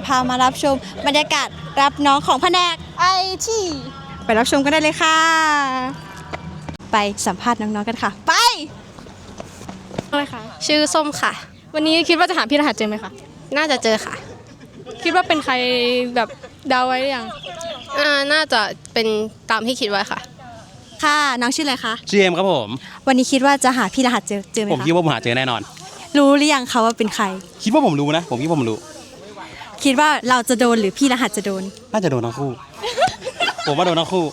จะพามารับชมบรรยากาศรับน้องของแผนกไอทีไปรับชมกันได้เลยค่ะ ไปสัมภาษณ์น้องๆกันค่ะ ไปอะไรคะชื่อส้มค่ะ วันนี้คิดว่าจะหาพี่รหัสเจอไหมคะน่าจะเจอค่ะ คิดว่าเป็นใครแบบเดาไว้หรือยังอ่าน่าจะเป็นตามที่คิดไว้ค่ะ ค่ะน้องชื่ออะไรคะชื่อเอ็มครับผม วันนี้คิดว่าจะหาพี่รหัสเจอเจอไหมผมคะคิดว่าผมหาเจอแน่นอน รู้หรือยังคะว่าเป็นใคร คิดว่าผมรู้นะ ผมคิดว่าผมรู้ คิดว่าเราจะโดนหรือพี่รหัสจะโดน น่าจะโดนทั้งคู่ ผมว่าโดนทั้งคู่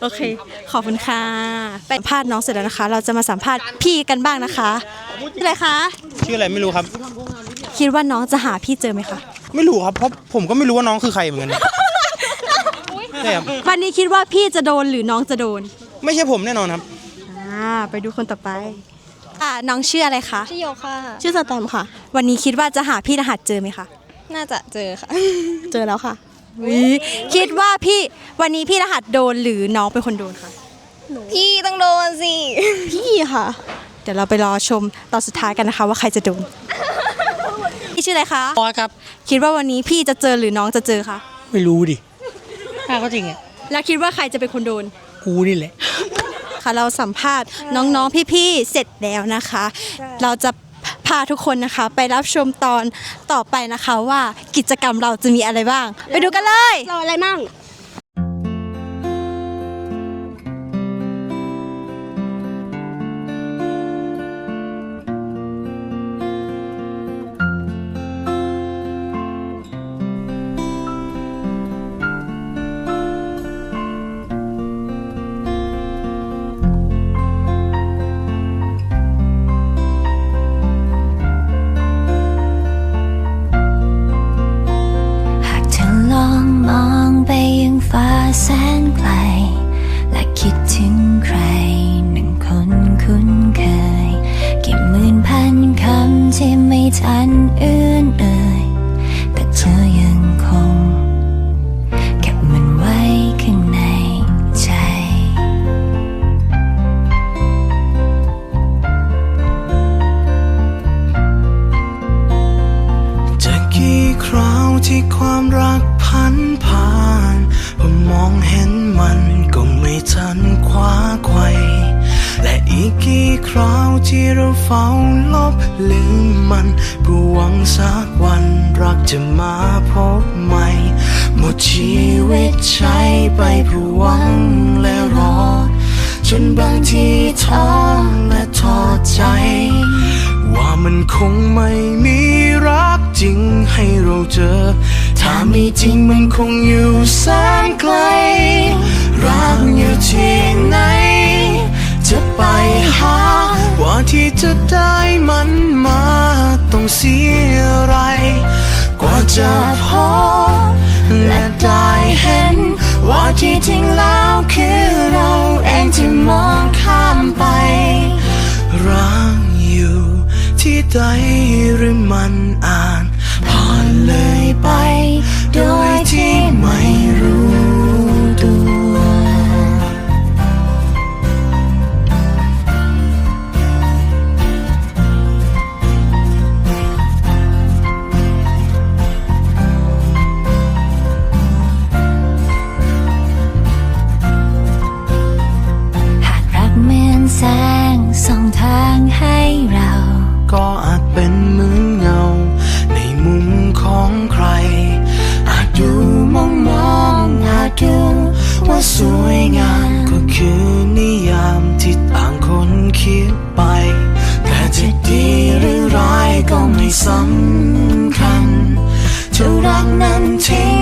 โอเค ขอบคุณค่ะไปสัมภาษณ์น้องเสร็จแล้วนะคะ เราจะมาสัมภาษณ์พี่กันบ้างนะคะชื่ออะไรคะ ชื่ออะไรไม่รู้ครับ คิดว่าน้องจะหาพี่เจอไหมคะ ไม่รู้ครับเพราะผมก็ไม่รู้ว่าน้องคือใครเหมือนกันใช่ครับวันนี้คิดว่าพี่จะโดนหรือน้องจะโดน ไม่ใช่ผมแน่นอนครับ อ่า ไปดูคนต่อไปค่ะน้องชื่ออะไรคะ ชื่อโยค่ะ ชื่อสแตมค่ะ วันนี้คิดว่าจะหาพี่รหัสเจอไหมคะ น่าจะเจอค่ะ เจอแล้วค่ะคิดว่าพี่วันนี้พี่รหัสโดนหรือน้องเป็นคนโดนคะพี่ต้องโดนสิ พี่ค่ะ เดี๋ยวเราไปรอชมตอนสุดท้ายกันนะคะ ว่าใครจะโดนพี่ชื่ออะไรคะปอยครับคิดว่าวันนี้พี่จะเจอหรือน้องจะเจอคะไม่รู้ดิถ้าก็จริงอะแล้วคิดว่าใครจะเป็นคนโดน กูนี่แหละ ค่ะเราสัมภาษณ์น้องๆพี่ๆเสร็จแล้วนะคะ เราจะ พาทุกคนนะคะ ไปรับชมตอนต่อไปนะคะว่ากิจกรรมเราจะมีอะไรบ้าง ไปดูกันเลย รออะไรมั่ง ที่ท้อและท้อใจ ว่ามันคงไม่มีรักจริงให้เราเจอ ถ้ามีจริงมันคงอยู่แสนไกล รักอยู่ที่ไหน จะไปหา ว่าที่จะได้มันมาต้องเสียอะไร กว่าจะพบและได้เห็น ว่าที่ทิ้งแล้วคือเราเองที่มองข้ามไปร้างอยู่ที่ใดหรือมันอาน ไป แต่จะดีหรือร้ายก็ไม่สำคัญจะรักนั้นทิ้ง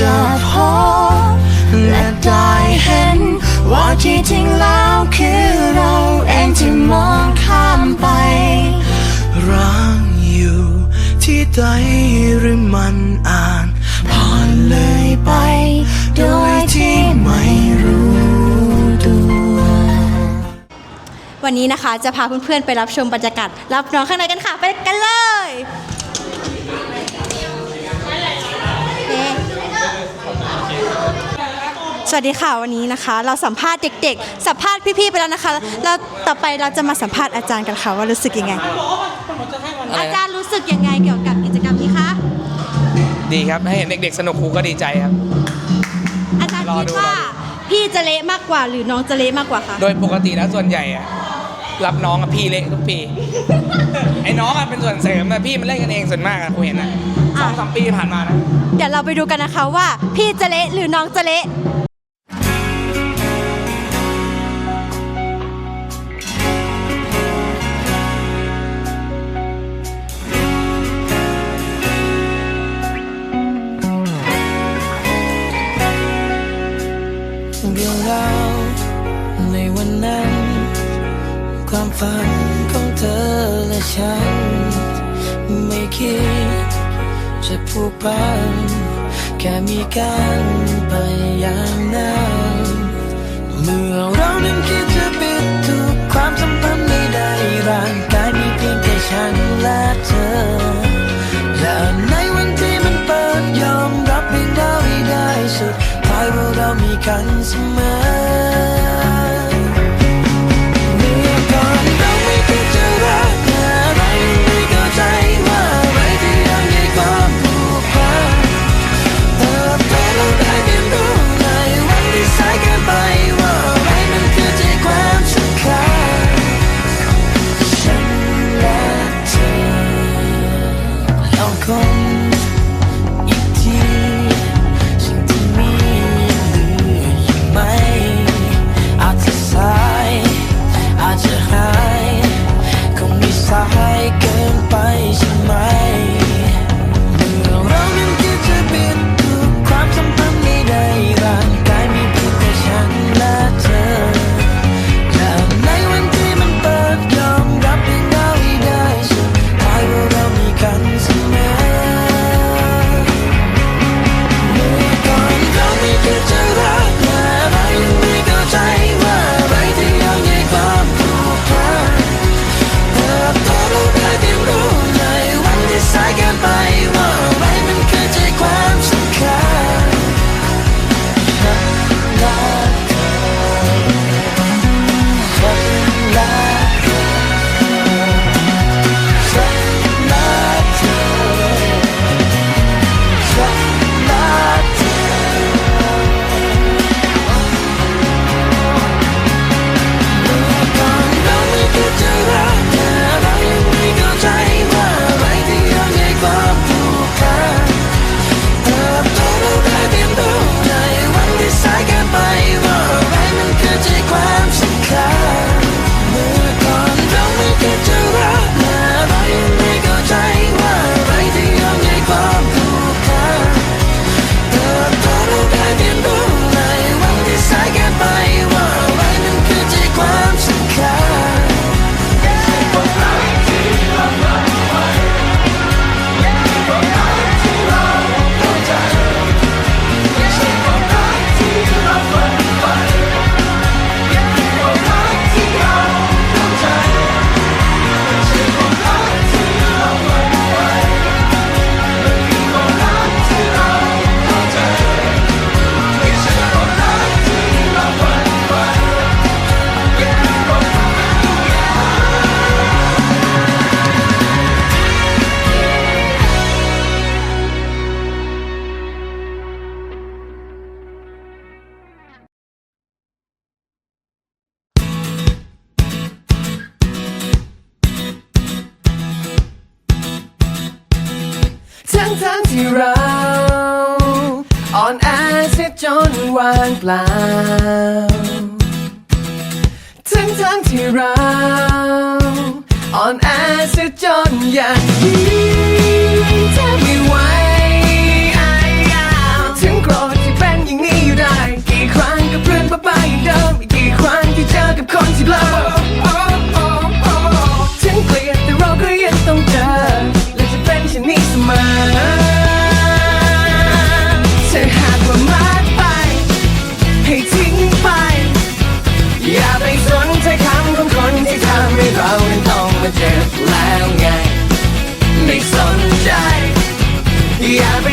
จะพบและได้เห็น ว่าที่จริงแล้วคือเราเองที่มองข้ามไปรักอยู่ที่ใดหรือมันอ่านผ่านเลยไป โดยที่ไม่รู้ตัววันนี้นะคะจะพาเพื่อนๆไปรับชมบรรยากาศรับน้องข้างในกันค่ะ ไปกันเลย วัสดีค่ะวันนี้นะคะ เราสัมภาษณ์เด็ก ๆ สัมภาษณ์พี่ๆไปแล้วนะคะแล้วต่อไปเราจะมาสัมภาษณ์อาจารย์กันค่ะว่ารู้สึกยังไงอาจารย์รู้สึกยังไงเกี่ยวกับกิจกรรมนี้คะดีครับ ให้เห็นเด็กๆ สนุกครูก็ดีใจครับ อาจารย์รอคิดดูว่ารอดูพี่จะเละมากกว่า หรือน้องจะเละมากกว่าคะโดยปกติแล้วส่วนใหญ่อะรับน้องกับพี่เละทุกปี ไอ้น้องอะเป็นส่วนเสริมแต่พี่มันเล่นกันเองส่วนมากอะครูเห็นนะสองสามปีผ่านมานะ เดี๋ยวเราไปดูกันนะคะว่า พี่จะเละหรือน้องจะเละ อนวางเปล่า ทั้งทั้งที่เราอ่อนแอซะจนอย่างนี้ถ้าไม่ไหวถึงโกรธที่เป็นอย่างนี้อยู่ได้ กี่ครั้งกับเรื่องบ้าๆอย่างเดิมกี่ครั้งที่เจอกับคนที่เล่า เจ็บแล้วไง ไม่สนใจ อย่าไป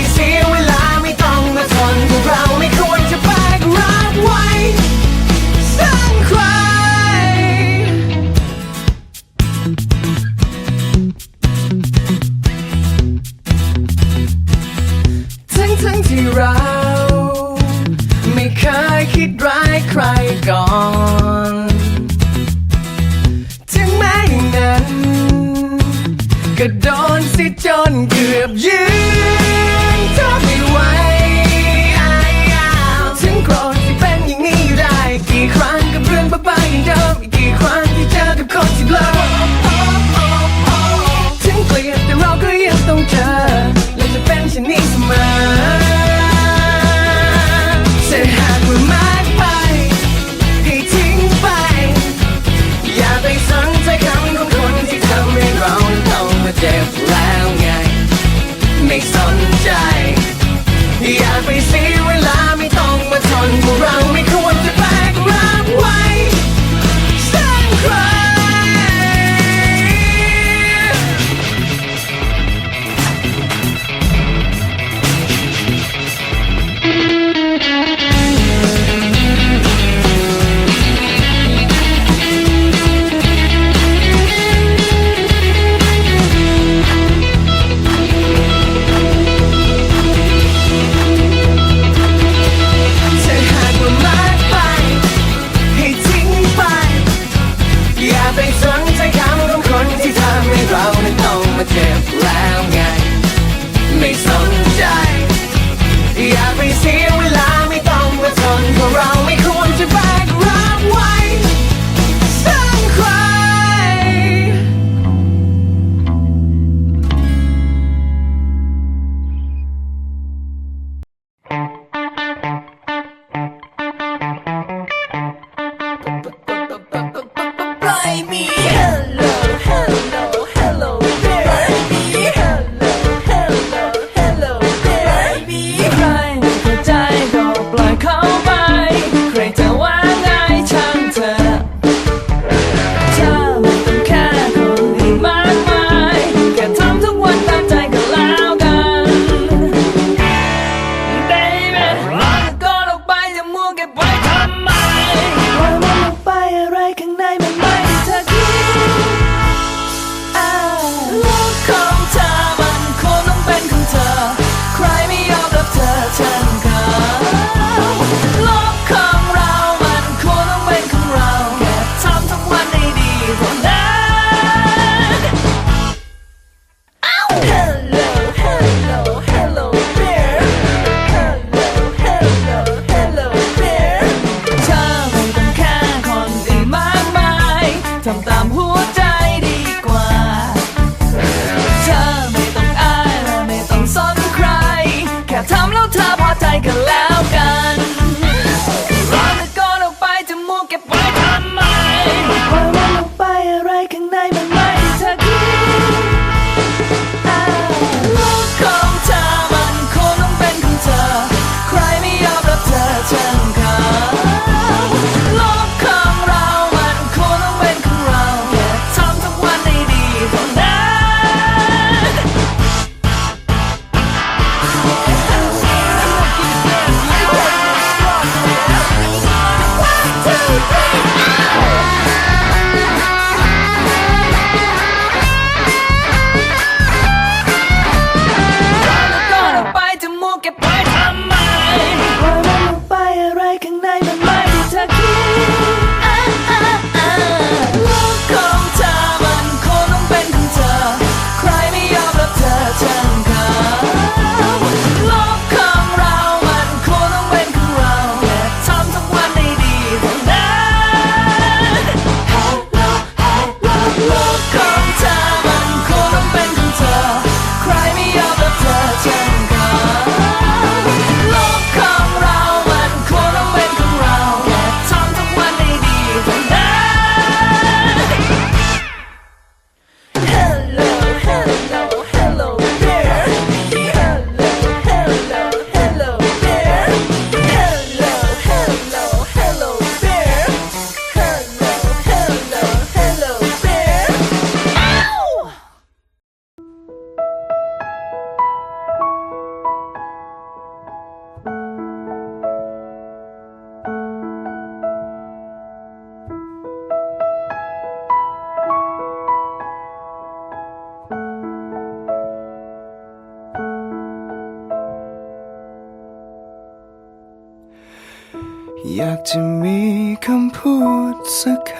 จะมีคำพูดสักค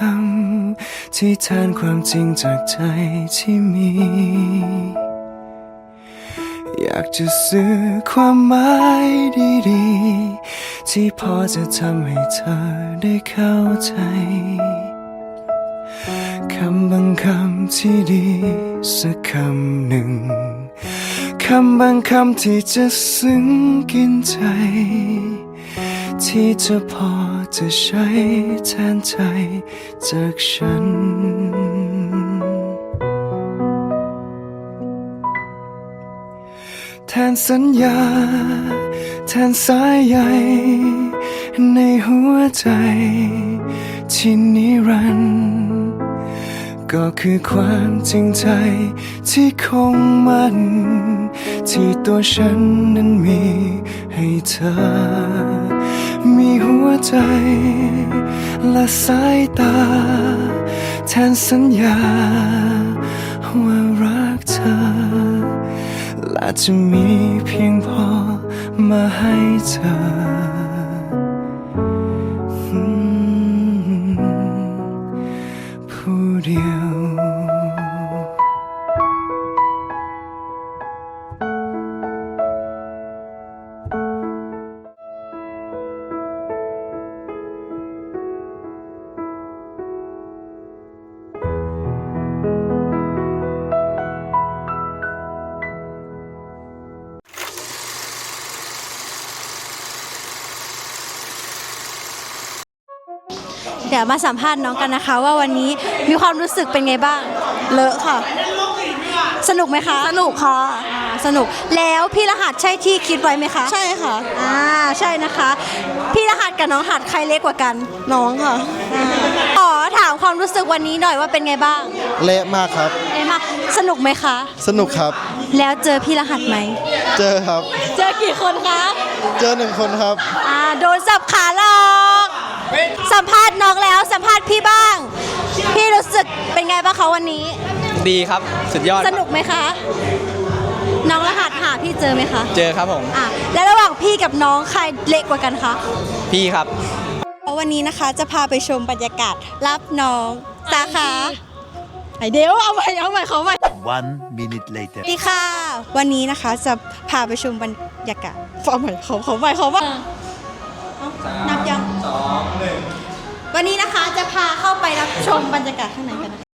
ำ ที่แทนความจริงจากใจที่มี อยากจะสื่อความหมายดีๆ ที่พอจะทำให้เธอได้เข้าใจคำบางคำที่ดีสักคำหนึ่งคำบางคำที่จะซึ้งกินใจ ที่จะพอ จะใช้แทนใจจากฉัน แทนสัญญา แทนสายใยในหัวใจ ที่นิรันดร์ก็คือความจริงใจที่คงมันที่ตัวฉันนั้นมีให้เธอ วใจ และสายตา แทนสัญญา ว่ารักเธอ และจะมีเพียงพอมาให้เธอ เดี๋ยวมาสัมภาษณ์น้องกันนะคะ ว่าวันนี้มีความรู้สึกเป็นไงบ้าง เลอะค่ะ สนุกไหมคะ สนุกค่ะ สนุก แล้วพี่รหัสใช่ที่คิดไว้ไหมคะ ใช่ค่ะ อ่า ใช่นะคะ พี่รหัสกับน้องหัดใครเล็กกว่ากัน น้องค่ะขอถามความรู้สึกวันนี้หน่อยว่าเป็นไงบ้างเละมากครับ เอ็มากสนุกไหมคะ สนุกครับ แล้วเจอพี่รหัสไหม เจอครับ เจอกี่คนคะ เจอหนึ่งคนครับ อ่า โดนสับขาหลอก สัมภาษณ์น้องแล้วสัมภาษณ์พี่บ้าง พี่รู้สึกเป็นไงบ้างคะวันนี้ ดีครับ สุดยอดสนุกไหมคะ น้องรหัสหาพี่เจอไหมคะเจอครับผม อะแล้วระหว่างพี่กับน้องใครเล็กกว่ากันคะพี่ครับ วันนี้นะคะจะพาไปชมบรรยากาศรับน้องสาขาไอเดียวเอาใหม่เอาใหม่เขาใหม่ One minute later. สวัสดีค่ะ วันนี้นะคะจะพาไปชมบรรยากาศเอาใหม่เขาเขาใหม่เขาใหม่เอานับยังสองหนึ่ง วันนี้นะคะจะพาเข้าไปรับชมบรรยากาศข้างในกันนะคะ